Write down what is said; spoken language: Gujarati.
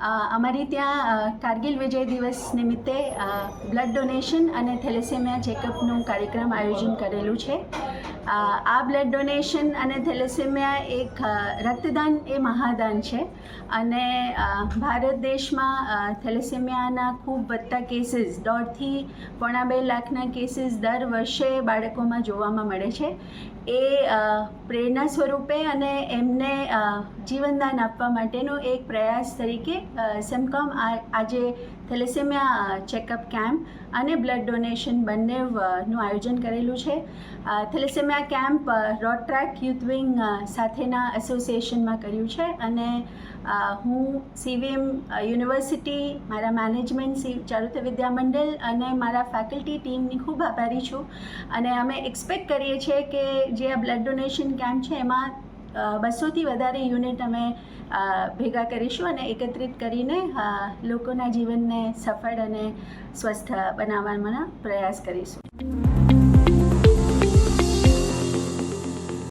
અમારી ત્યાં કારગિલ વિજય દિવસ નિમિત્તે બ્લડ ડોનેશન અને થેલેસેમિયા ચેકઅપનું કાર્યક્રમ આયોજન કરેલું છે. આ બ્લડ ડોનેશન અને થેલેસેમિયા એક રક્તદાન એ મહાદાન છે. અને ભારત દેશમાં થેલેસેમિયાના ખૂબ વધતા કેસીસ દોઢથી પોણા બે લાખના કેસીસ દર વર્ષે બાળકોમાં જોવામાં મળે છે. એ પ્રેરણા સ્વરૂપે અને એમને જીવનદાન આપવા માટેનો એક પ્રયાસ તરીકે સેમકોમ આજે થેલેસેમિયા ચેકઅપ કેમ્પ અને બ્લડ ડોનેશન બંને નું આયોજન કરેલું છે. અ, thalassemia camp Rotaract youth wing સાથેના એસોસિએશનમાં કર્યું છે અને હું સીવીએમ યુનિવર્સિટી, મારા મેનેજમેન્ટ સી, ચારુત્ય વિદ્યા મંડળ અને મારા ફેકલ્ટી ટીમની ખૂબ આભારી છું. અને અમે એક્સપેક્ટ કરીએ છીએ કે જે આ બ્લડ ડોનેશન કેમ્પ છે એમાં બસોથી વધારે યુનિટ અમે ભેગા કરીશું અને એકત્રિત કરીને લોકોના જીવનને સફળ અને સ્વસ્થ બનાવવાના પ્રયાસ કરીશું.